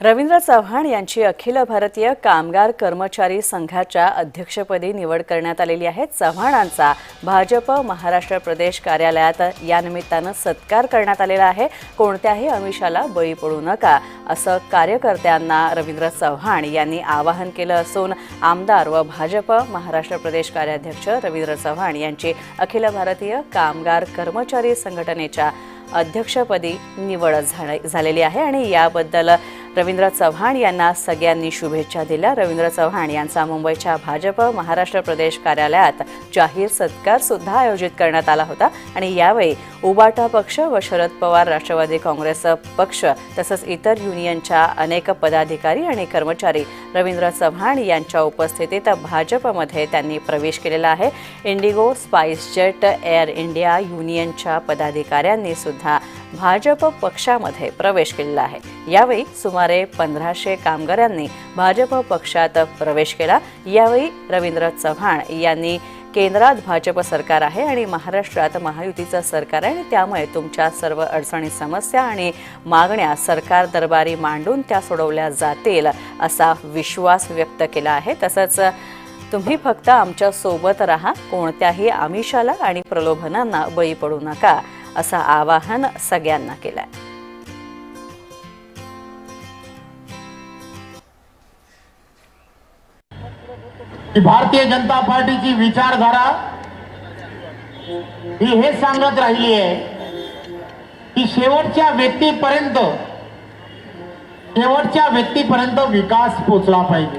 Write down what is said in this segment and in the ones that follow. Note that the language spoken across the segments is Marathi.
रवींद्र चव्हाण यांची अखिल भारतीय कामगार कर्मचारी संघाच्या अध्यक्षपदी निवड करण्यात आलेली आहे. चव्हाणांचा भाजप महाराष्ट्र प्रदेश कार्यालयात या निमित्तानं सत्कार करण्यात आलेला आहे. कोणत्याही अमिषाला बळी पडू नका असं कार्यकर्त्यांना रवींद्र चव्हाण यांनी आवाहन केलं असून आमदार व भाजप महाराष्ट्र प्रदेश कार्याध्यक्ष रवींद्र चव्हाण यांची अखिल भारतीय कामगार कर्मचारी संघटनेच्या अध्यक्षपदी निवड झालेली आहे आणि याबद्दल रवींद्र चव्हाण यांना सगळ्यांनी शुभेच्छा दिल्या. रवींद्र चव्हाण यांचा मुंबईच्या भाजप महाराष्ट्र प्रदेश कार्यालयात जाहीर सत्कार सुद्धा आयोजित करण्यात आला होता. आणि यावेळी उबाटा पक्ष व शरद पवार राष्ट्रवादी काँग्रेस पक्ष तसंच इतर युनियनच्या अनेक पदाधिकारी आणि कर्मचारी रवींद्र चव्हाण यांच्या उपस्थितीत भाजपमध्ये त्यांनी प्रवेश केलेला आहे. IndiGo SpiceJet Air India युनियनच्या पदाधिकाऱ्यांनी सुद्धा भाजप पक्षामध्ये प्रवेश केलेला आहे. यावेळी सुमारे पंधराशे कामगारांनी भाजप पक्षात प्रवेश केला. यावेळी रवींद्र चव्हाण यांनी केंद्रात भाजप सरकार आहे आणि महाराष्ट्रात महायुतीचं सरकार आहे. आणि त्यामुळे तुमच्या सर्व अडचणी समस्या आणि मागण्या सरकार दरबारी मांडून त्या सोडवल्या जातील असा विश्वास व्यक्त केला आहे. तसंच तुम्ही फक्त आमच्यासोबत राहा. कोणत्याही आमिषाला आणि प्रलोभनांना बळी पडू नका. असं आवाहन सगळ्यांना केलं आहे भारतीय जनता पार्टीची विचारधारा ही हे सांगत राहिली आहे की शेवटच्या व्यक्तीपर्यंत शेवटच्या व्यक्तीपर्यंत विकास पोचला पाहिजे.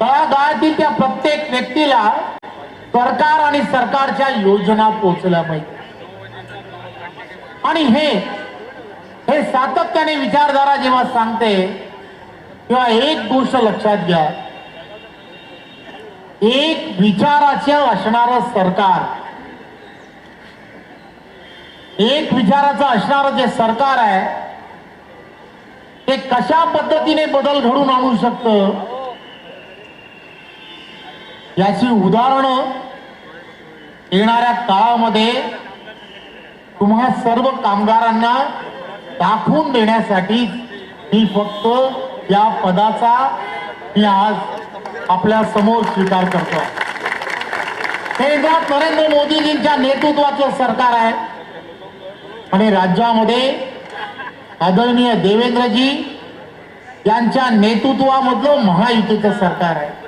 तळागाळातील त्या प्रत्येक व्यक्तीला सरकार आणि सरकारच्या योजना पोचल्या पाहिजे. आणि हे हे सातत्याने विचारधारा जेव्हा सांगते तेव्हा एक गोष्ट लक्षात घ्या. एक विचाराचं असणारं सरकार एक विचाराचं असणारं जे सरकार आहे ते कशा पद्धतीने बदल घडून आणू शकतं? याची उदाहरणं येणाऱ्या काळामध्ये तुम्हा सर्व कामगारांना दाखवून देण्यासाठी मी फक्त या पदाचा मी आज आपल्यासमोर स्वीकार करतो. केंद्रात नरेंद्र मोदीजींच्या नेतृत्वाचं सरकार आहे. आणि राज्यामध्ये आदरणीय देवेंद्रजी यांच्या नेतृत्वामधलं महायुतीचं सरकार आहे.